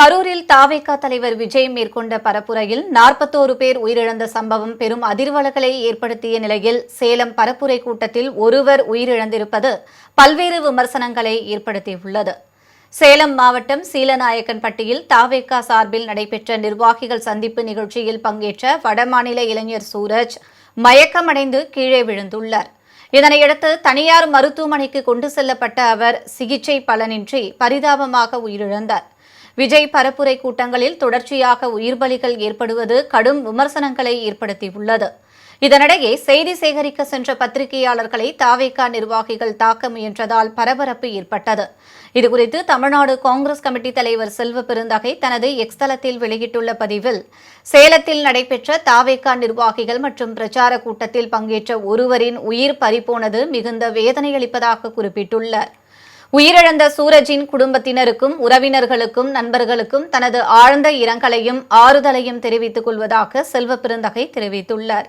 கரூரில் தாவேகா தலைவர் விஜய் மேற்கொண்ட பரப்புரையில் நாற்பத்தோரு பேர் உயிரிழந்த சம்பவம் பெரும் அதிர்வலைகளை ஏற்படுத்திய நிலையில் சேலம் பரப்புரை கூட்டத்தில் ஒருவர் உயிரிழந்திருப்பது பல்வேறு விமர்சனங்களை ஏற்படுத்தியுள்ளது. சேலம் மாவட்டம் சீலநாயக்கன்பட்டியில் தாவேகா சார்பில் நடைபெற்ற நிர்வாகிகள் சந்திப்பு நிகழ்ச்சியில் பங்கேற்ற வடமாநில இளைஞர் சூரஜ் மயக்கமடைந்து கீழே விழுந்துள்ளார். இதனையடுத்து தனியார் மருத்துவமனைக்கு கொண்டு செல்லப்பட்ட அவர் சிகிச்சை பலனின்றி பரிதாபமாக உயிரிழந்தார். விஜய் பரப்புரை கூட்டங்களில் தொடர்ச்சியாக உயிர்பலிகள் ஏற்படுவது கடும் விமர்சனங்களை ஏற்படுத்தியுள்ளது. இதனிடையே செய்தி சேகரிக்க சென்ற பத்திரிகையாளர்களை தாவேகா நிர்வாகிகள் தாக்க முயன்றதால் பரபரப்பு ஏற்பட்டது. இதுகுறித்து தமிழ்நாடு காங்கிரஸ் கமிட்டி தலைவர் செல்வ பெருந்தகை தனது எக்ஸ் தளத்தில் வெளியிட்டுள்ள பதிவில் சேலத்தில் நடைபெற்ற தாவேகா நிர்வாகிகள் மற்றும் பிரச்சார கூட்டத்தில் பங்கேற்ற ஒருவரின் உயிர் பறிபோனது மிகுந்த வேதனையளிப்பதாக குறிப்பிட்டுள்ளார். உயிரிழந்த சூரஜின் குடும்பத்தினருக்கும் உறவினர்களுக்கும் நண்பர்களுக்கும் தனது ஆழ்ந்த இரங்கலையும் ஆறுதலையும் தெரிவித்துக் கொள்வதாக செல்வ பெருந்தகை தெரிவித்துள்ளார்.